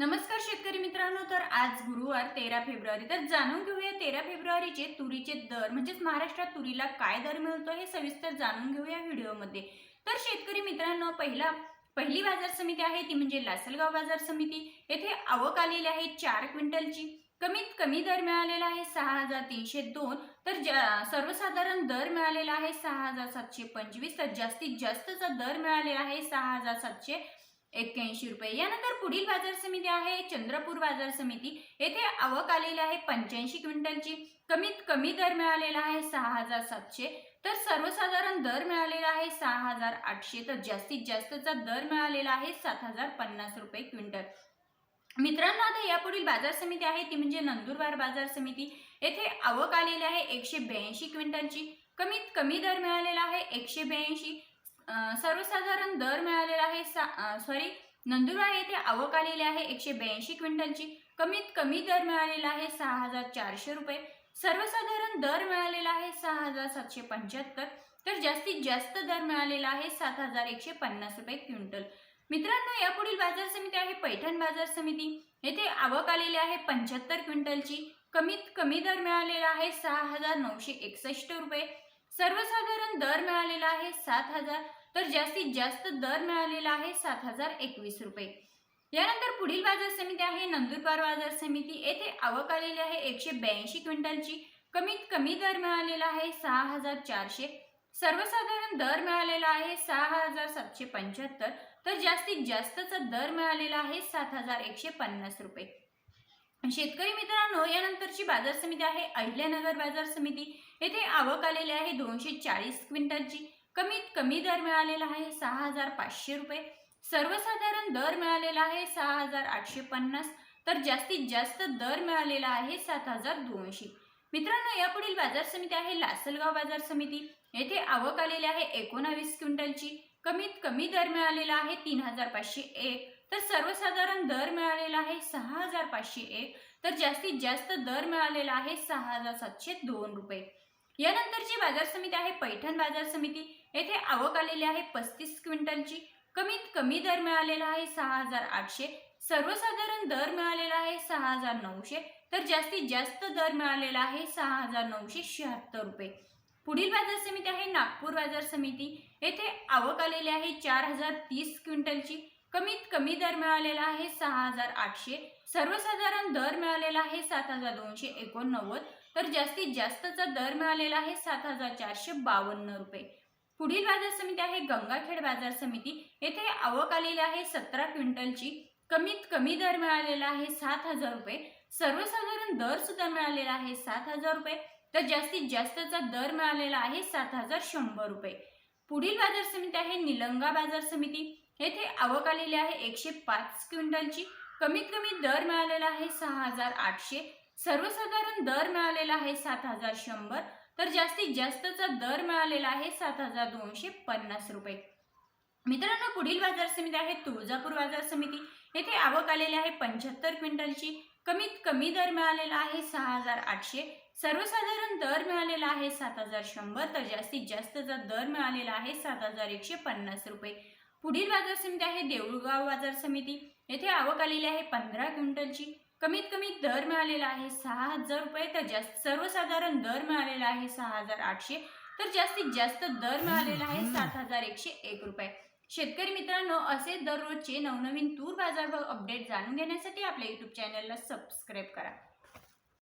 नमस्कार शेतकरी मित्रांनो तर आज गुरुवार तेरा फेब्रुवारी. तर जाणून घेऊया तेरा फेब्रुवारीचे तुरीचे दर म्हणजेच महाराष्ट्रात तुरीला काय दर मिळतो हे सविस्तर जाणून घेऊया व्हिडिओमध्ये. तर शेतकरी मित्रांनो पहिला पहिली बाजार समिती आहे ती म्हणजे लासलगाव बाजार समिती. येथे आवक आलेली आहे चार क्विंटलची. कमीत कमी दर मिळालेला आहे सहा हजार तीनशे दोन. तर सर्वसाधारण दर मिळालेला आहे सहा हजार सातशे पंचवीस. तर जास्तीत जास्तचा दर मिळालेला आहे सहा हजार सातशे एक्क्याऐंशी रुपये. यानंतर पुढील बाजार समिती आहे चंद्रपूर बाजार समिती. येथे आवक आलेली आहे पंच्याऐंशी क्विंटलची. कमीत कमी दर मिळालेला आहे सहा हजार सातशे. तर सर्वसाधारण दर मिळालेला आहे सहा हजार आठशे. तर जास्तीत जास्तचा दर मिळालेला आहे सात हजार पन्नास रुपये क्विंटल. मित्रांनो आता यापुढील बाजार समिती आहे ती म्हणजे नंदुरबार बाजार समिती. येथे आवक आलेली आहे एकशे ब्याऐंशी क्विंटलची. कमीत कमी दर मिळालेला आहे एकशे ब्याऐंशी. सर्वसाधारण दर मिळालेला आहे सा सॉरी नंदुरबार येथे आवक आलेली आहे एकशे ब्याऐंशी क्विंटलची. कमीत कमी दर मिळालेला आहे सहा हजार चारशे रुपये. सर्वसाधारण दर मिळालेला आहे सहा हजार सातशे पंच्याहत्तर. तर जास्तीत जास्त दर मिळालेला आहे सात हजार एकशे पन्नास रुपये क्विंटल. मित्रांनो यापुढील बाजार समिती आहे पैठण बाजार समिती. येथे आवक आलेली आहे पंच्याहत्तर क्विंटलची. कमीत कमी दर मिळालेला आहे सहा हजार नऊशे एकसष्ट रुपये. सर्वसाधारण दर मिळालेला आहे सात हजार तर जास्तीत जास्त दर मिळालेला आहे सात हजार एकवीस रुपये. यानंतर पुढील बाजार समिती आहे नंदुरबार बाजार समिती. येथे आवक आलेली आहे एकशे ब्याऐंशी क्विंटलची. कमीत कमी दर मिळालेला आहे सहा हजार चारशे. सर्वसाधारण दर मिळालेला आहे सहा हजार सातशे पंच्याहत्तर. तर जास्तीत जास्तचा दर मिळालेला आहे सात हजार एकशे पन्नास रुपये. शेतकरी मित्रांनो यानंतरची बाजार समिती आहे अहिल्यानगर बाजार समिती. येथे आवक आलेली आहे दोनशे चाळीस क्विंटलची. कमीत कमी दर मिळालेला आहे सहा हजार पाचशे रुपये. सर्वसाधारण दर मिळालेला आहे सहा हजार आठशे पन्नास. तर जास्तीत जास्त दर मिळालेला आहे सात हजार दोनशे. मित्रांनो यापुढील बाजार समिती आहे लासलगाव बाजार समिती. येथे आवक आलेली आहे एकोणावीस क्विंटलची. कमीत कमी दर मिळालेला आहे तीन हजार पाचशे एक. तर सर्वसाधारण दर मिळालेला आहे सहा हजार पाचशे एक. तर जास्तीत जास्त दर मिळालेला आहे सहा हजार सातशे दोन रुपये. यानंतरची बाजार समिती आहे पैठण बाजार समिती. येथे आवक आलेली आहे पस्तीस क्विंटलची. कमीत कमी दर मिळालेला आहे सहा हजार आठशे. सर्वसाधारण दर मिळालेला आहे सहा हजार नऊशे. तर जास्तीत जास्त दर मिळालेला आहे सहा हजार नऊशे शहात्तर रुपये. पुढील बाजार समिती आहे नागपूर बाजार समिती. येथे आवक आलेली आहे चार हजार तीस क्विंटलची. कमीत कमी दर मिळालेला आहे सहा हजार आठशे. सर्वसाधारण दर मिळालेला आहे सात हजार दोनशे एकोणनव्वद. तर जास्तीत जास्तचा दर मिळालेला आहे सात हजार चारशे बावन्न रुपये. पुढील बाजार समिती आहे गंगाखेड बाजार समिती. येथे आवक आलेली आहे सतरा क्विंटलची. कमीत कमी दर मिळालेला आहे सात हजार रुपये. सर्वसाधारण दर सुद्धा मिळालेला आहे सात हजार रुपये. तर जास्तीत जास्तचा दर मिळालेला आहे सात हजार शंभर रुपये. पुढील बाजार समिती आहे निलंगा बाजार समिती. येथे आवक आलेली आहे एकशे पाच क्विंटलची. कमीत कमी दर मिळालेला आहे सहा हजार आठशे. सर्वसाधारण दर मिळालेला आहे सात हजार शंभर. तर जास्तीत जास्तचा दर मिळालेला आहे सात हजार दोनशे पन्नास रुपये. मित्रांनो पुढील बाजार समिती आहे तुळजापूर बाजार समिती. येथे आवक आलेली आहे पंच्याहत्तर क्विंटलची. कमीत कमी दर मिळालेला आहे सहा हजार आठशे. सर्वसाधारण दर मिळालेला आहे सात हजार शंभर. तर जास्तीत जास्तचा दर मिळालेला आहे सात हजार एकशे पन्नास रुपये. पुढील बाजार समिती आहे देऊळगाव बाजार समिती. येथे आवक आलेली आहे पंधरा क्विंटलची. कमीत कमी दर मिळालेला आहे सहा हजार रुपये तर जास्त सर्वसाधारण दर मिळालेला आहे सहा हजार आठशे तर जास्तीत जास्त दर मिळालेला आहे सात हजार एकशे एक रुपये. शेतकरी मित्रांनो असे दररोजचे नवनवीन तूर बाजारभाव अपडेट जाणून घेण्यासाठी आपल्या युट्यूब चॅनलला सबस्क्राईब करा.